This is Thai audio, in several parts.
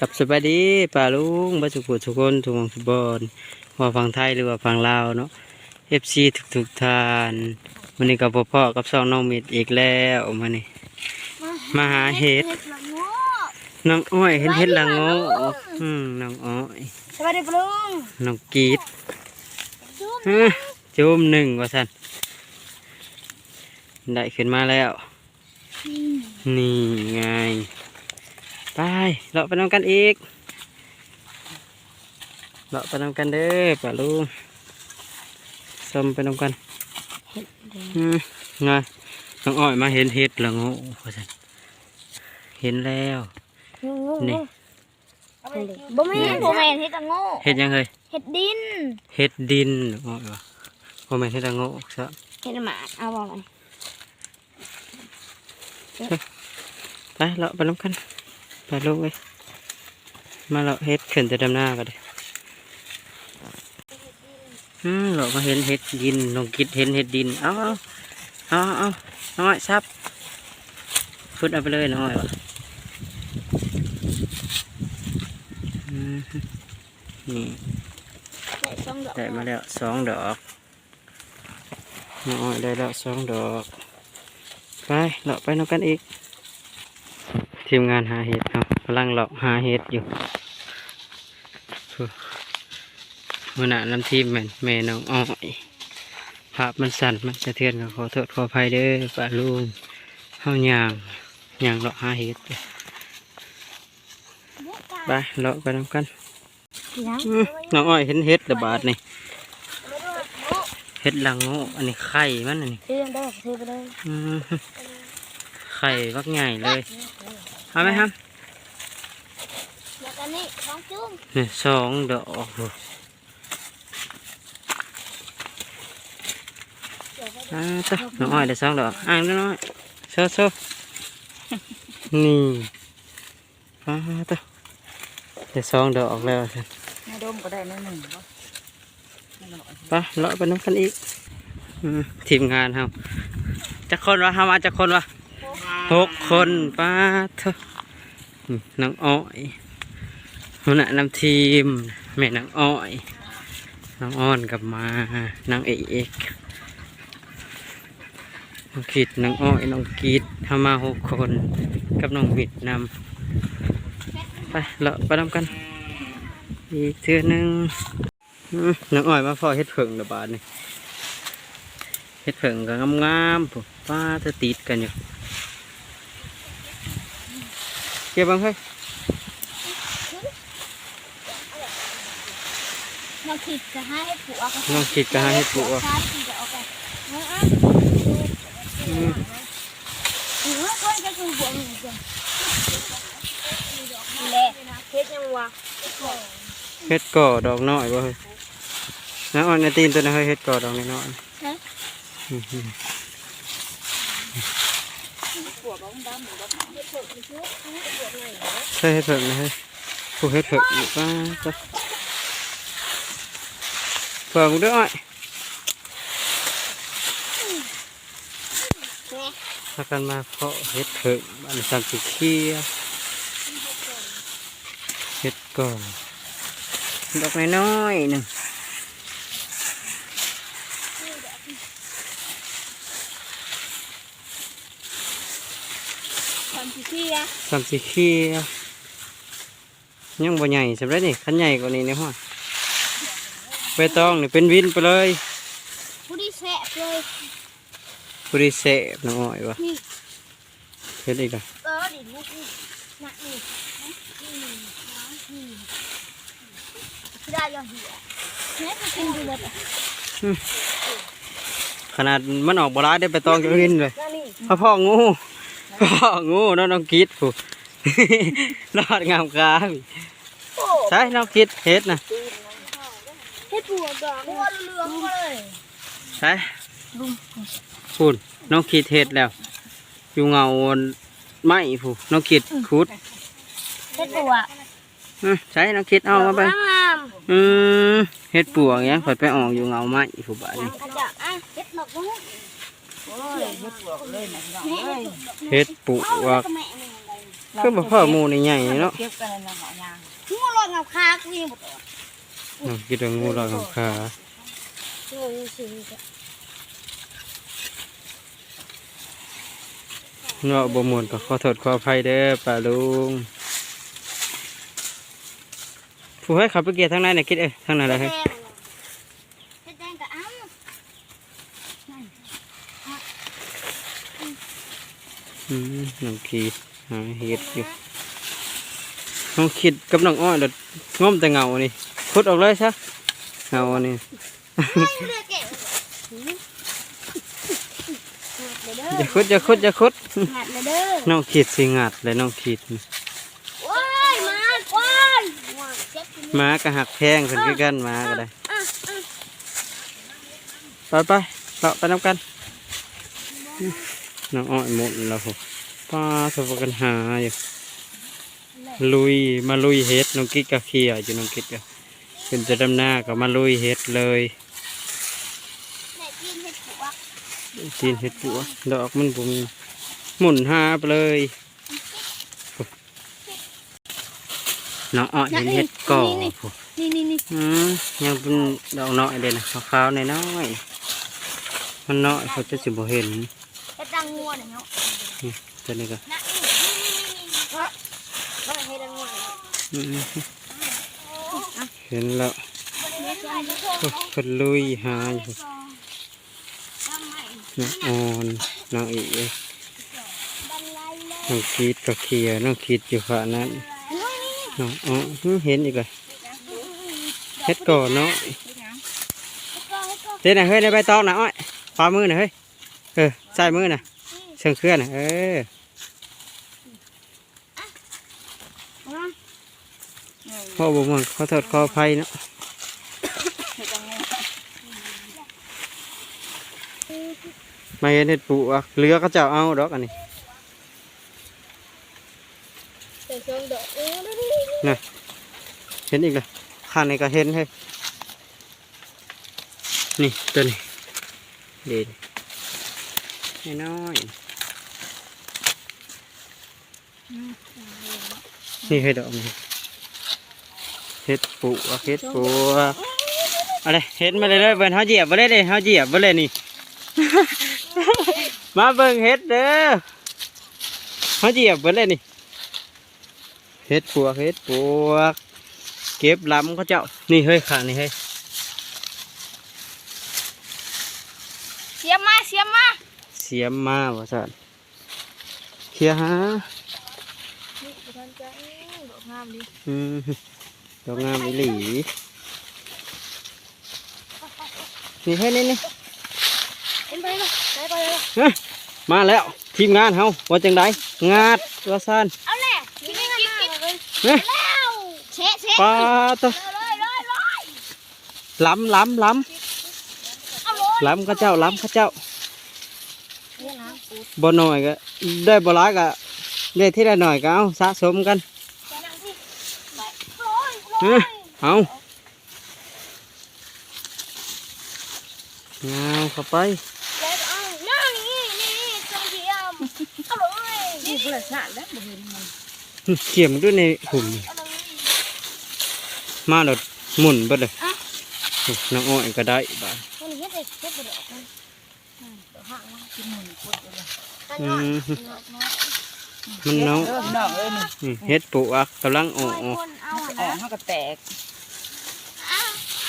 กับสบายดีป่าลุงบัสุกุทุกคนทุกหมองทุกบอนว่าฝั่งไทยหรือว่าฝั่งลาวเนาะเอฟซีทุกทุกๆทานวันนี้กับพ่อๆกับสองน้องมิดอีกแล้วมานี่มาหาเห็ดละโง่น้องอ้อยเห็นเห็ดละโงกอืมน้องอ้อยสวัสดีปลุงน้องกรีดจุ๊บฮะจุ่มหนึ่งว่าสันได้ขึ้นมาแล้ว นี่ไง ไปเลาะไปน้ำกันอีกเลาะไปน้ำกันเด้อป่าลุงส้มไปน้ำกันอืมไงน้องอ้อยมาเห็นเห็ดละโงูว่าสันเห็นแล้วนี่บ่แม่นบ่แม่นเฮ็ดละโง่เห็ดยังเคยเฮ็ดดินเห็ดดินน้องอ้อยวะพ่อแม่นเห็ดละโงูซะเฮ็ดหมาเอาบ่มันไปเลาะไปน้ำกัน ไปลูกเลยมาเลาเห็ดขึ้นแต่ดำหน้าก็ได้อืมเรามาเห็นเห็ดดินน้องกิดเห็นเห็ดดิน เอาเอาเอาเอาน้อยซับฟุดเอาไปเลยน้อยวะนี่ได้มาแล้วสองดอกน้อยได้แล้วสองดอก ไปเลาไปนำกันอีก ทีมงานหาเห็ดครับกำลังเลาะหาเห็ดอยู่มื่อหนาน้ำทีมแม่นแม่น้องอ้อยภาพมันสั่นมันสะเทือนก็ขอโทษขออภัยเด้อป้าลุงเฮาย่างย่างเลาะหาเห็ดไปเลาะไปน้ำกันยังอื้อน้องอ้อยเห็นเห็ดระบาดนี่เห็ดลังโง่อันนี้ไข่มันอันนี้เรื่องเด้อซื้อไปเลยอืมไข่วักใหญ่เลย เอาไหมครับแล้วก็นี่สองจุ่มเนี่ยสองดอกโอ้อ่าจ้ะน้องอ้อยได้สองดอกอ่างน้อยๆโซ่โซ่นี่อ่าจ้ะได้สองดอกแล้วสิไม่ดมก็ได้นิดหนึ่งเนาะไปเลาะไปน้ำกันอีกอืมทีมงานครับจะคนวะทำมาจะคนวะ หกคนป้าเถอะน้องอ้อยหัวหน้านำทีม แม่น้องอ้อยน้องอ้อนกลับมาน้องเอกน้องคิดน้องอ้อยน้องกีดทำมาหกคนกับน้องมิดนำไปเลาะไปนำกัน อีกเทือหนึงน้องอ้อยมาพอเฮ็ดเผิงระบาดนี่เฮ็ดเผิงก็งามๆปุ๊บป้าเธอติดกันอยู่ เก็บบ้างเฮ้ยน้องคิดจะให้ให้ผัวก็น้องคิดก็ให้เฮ็ดปลูกอะใช่คิดจะเอาไปเอาอะอืมหรือว่าคนจะคือผัวมันจ้ะนี่แหละเฮ็ดยังวะเฮ็ดก่อดอกน้อยบ่ เฮ้ยน้องอ้อยในตีนตัวนั้นเฮ้ยเฮ็ดก่อดอกน้อยๆฮะอืมใช่เห็ดเผือกนะเฮ้ยพวกเห็ดเผือกอยู่ป้าจ้ะเผือกมึงด้วยพากันมาเพาะเห็ดเผือกอันสันติเคียเห็ดก่อนดอกน้อยๆหนึ่ง ทำที่ที่อะสันติเคียยังบ่ใหญ่สำหรับนี่ขันใหญ่กว่านี้เนี่ยฮะใบตองนี่เป็นวินไปเลยผู้ที่แสบเลยบริเสบน้องอ้อยวะนี่เห็ดอีกอะเออดิลูกนี่หนักนี่นี่นี่ได้ยังดีอะเนี่ยจะกินดูเลยขนาดมันออกบลายได้ไปตองจะวินเลยนั่นนี่พ่อพ่องู พ่องูน้องน้องกิดผู้รอดงามกาพี่โอ้ใช่น้องกิดเฮ็ดนะเฮ็ดผัวดอกหัวเหลืองๆเลยใช่พูนน้องคิดเฮ็ดแล้ว อยู่เงาไม้ผู้น้องคิดขุดเฮ็ดผัวอื้อใช่น้องคิดเอามาไปงามอืมเฮ็ดปวกอย่างเงี้ยเปิดไปออกอยู่เงาไม้ผู้บ้านนี่กระจักอะเฮ็ดหนกนู้นโอ้ย เฮ็ดปวกเลยนะพี่น้องเอ้ยเฮ็ดปวเอาแล้วกก็แม่นี่อะไรก็บ่พ่อหมูในใหญ่เนาะเก็บกันเลยนะหอยางงูหลอกงับคากูยังบ่ตัวน้องคิดว่างูรอดของขาโอ้ยสิเนาะบ่ม่วนก็ขอโทษขออภัยเด้อป้าลุงผู้ให้ขับไปเกียร์ทางไหนน่ะคิดเอ้ยทางไหนล่ะแดเฮ้ย งแดงกับอ้ำนั่น อืม น้องคิดหาเฮ็ดอยู่น้องคิดกับน้องอ้อยเดดง้มแต่เงานี่ขุดออกเลยซะเงานี่เลือกเก่งเด้ออย่าขุดอย่าขุดอย่าขุดหัดเลยเด้อน้องคิดสิงัดเลยน้องคิดว้ายมาว้ายว้ายเจ็บที่หนี่มาก็หักแพงขึ้นคือกันหมาก็ได้อะอะไปไปเราไปน้ำกัน น้องอ้อยหมดแล้วผมป้าสบกันหาอยู่ลุยมาลุยเฮ็ดน้องกิ๊กกะเคียอยู่น้องกิ๊กกะเป็นจะดำหน้าก็มาลุยเฮ็ดเลยไหนกินเห็ดผัวจีนเฮ็ดปัวดอกมันบ่มีหมุนหาไปเลยน้องอ้อยเห็นเฮ็ดก่อผมนี่นี่นี่อืมยังเป็นดอกน้อยเลยนะขาวๆน้อยๆมันน้อยเขาจะสิบ่เห็นเห็ดดั งงัวเนี่ยเนาะตัวนี้ก็นะนี่นี่นี่ก็ก็เห็ดดังงัวเห็นแล้วเพิ่นลุยหายน้องออนน้องอีน้องคิดก็เคียน้องคิดอยู่ฝ่านั้นน้องอ๋อเห็นอีกเลยเฮ็ดก่อนเนาะก็ให้ก็เฮ็ดน่ะเฮ้ยในใบตองน่ะอ้อยขวามือน่ะเฮ้ยเออใส่มือน่ะเชิงเคลื่อนน่ะเออพ่อบอกว่าขอโทษขออภัยเนาะมาเห็นเห็ดปูอะเรือก็จะเอาดอกอันนี้เดี๋ยวช่วงเดอกเออนี่นี่เห็นอีกเลยข้างในก็เห็นเฮ้ยนี่ตัวนี้เด่นน้อยๆ นี่เห็ดดอกนี่เห็ดปูอะเห็ดปูอะอะไรเห็ดมาเลยเลยเบิ่นเขาเหยียบมาเลยเลยเขาเหยียบมาเลยนี่ มาเบิ่งเห็ดเด้อเขาเหยียบมาเลยนี่เฮ็ดปวกเฮ็ดปวก เก็บลำเขาเจ้า นี่เฮ้ยขานี่เฮ้ยเสียมาเสียมาเสียมมาว่าสันเคลียร์ฮะ นี่ประธาดอกงามดิอืมดอกงามอีหลีนี่เฮ้ยนี่นี่เอ็นไปเลยไปไปเลยฮ้ยมาแล้วทีมงานเฮาว่าจังไดงาดว่าซันเอาแหละกินกินกินเลยเฮ้ยเชะเชะปลาตัวล้ำล้ำล้ำล้ำข้าเจ้าล้ำข้าเจ้าบ่หน่อยก็ได้บ่หลายก็ ได้ที่ได้หน่อยก็เอาสะสมกันจะนั่งที่ไปโอ้ มเอาเลยนี่เพื่อชาติแล้วบ่เห็นมันเขี่ยมนด้วยในหุ่มเอาเลยมาโดดหมุนเบิดเลยโอ้น้องอ้อยก็ได้บ้าดมันเฮ็ดเด็กเฮ็ดบ่ได้ออกมันห่างมากินหมุนกดเลยกันอืน้อยมมันน้องเออน้องเอ้ยนี่อืมเฮ็ดปลูกอักกำลังอน้ออกยคนเอาออะอกนะเขาก็แตกเอา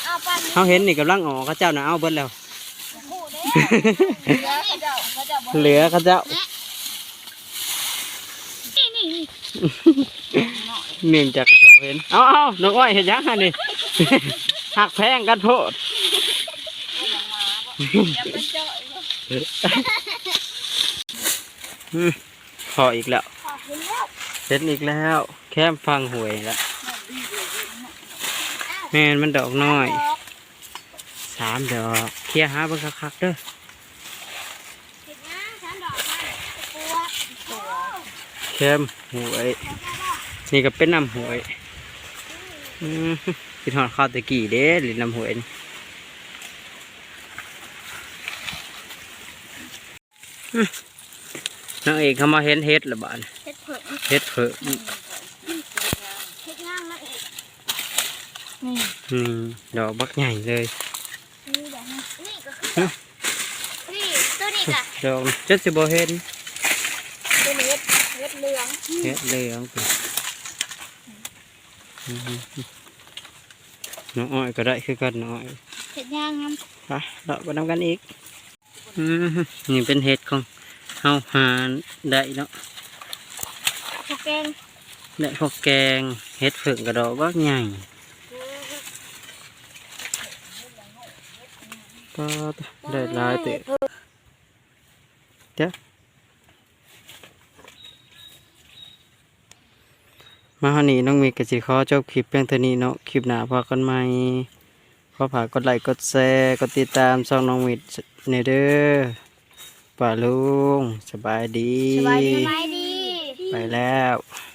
เอาปานนี้เขาเห็นนี่กำลังออกเขาเจ้าน่ะเอาเบิดแล้ว คู่เด้อเขาเจ้าเขาเจ้าบ่เหลือเขาเจ้านี่นี่นี่เมียงจากเห็น เอาเอาน้องอ้อยเห็นยังไงนี่ หักแพงกันโพดอย่าไปเจาะอืม พออีกแล้วขอเห็นแล้วเห็นอีกแล้ว แค่ฟังหวยแล้วแม่นมันดอกน้อยสามดอกเคลียร์หาเบิ่งคักๆเด้อเห็นนะฉันดอกมันปัวปัวแค่หวย นี่ก็เป็นน้ำหวยอืมกินหอดข้าวตะกี้เด้หรือน้ำหวยนี่อืม นางเอกเขามาเห็นเฮ็ดละบาดเฮ็ดเผิ่เฮ็ดเผือกเฮ็ดย่างนะนี่อืมดอกบักใหญ่เลยนี่แบบนี้นี่ก็คือนี่ตัวนี้ก็ดอกเจ็ดสิบเห็นตัวนี้เฮ็ดเฮ็ดเหลืองเฮ็ดเหลืองไปอืมน้องอ้อยก็ได้คือกันน้องอ้อยเฮ็ดย่างน้ไปเราไปนำกันอีกอืมนี่เป็นเห็ดของ เฮาหาได้เนาะำข้าวแกงได้ข้าวแกงเห็ดเผือกกระดอกบักใหญ่ก็ได้หลายเตะเดี๋ยวมาหานี่น้องมีกสิขอจบคลิปเพียงเท่านี้เนาะคลิปหน้าพอกันใหม่ขอฝากกดไลค์กดแชร์กดติดตามช่องน้องมิดเนเด้อ ป่าลุงสบายดี สบายดีสบายดีไปแล้วส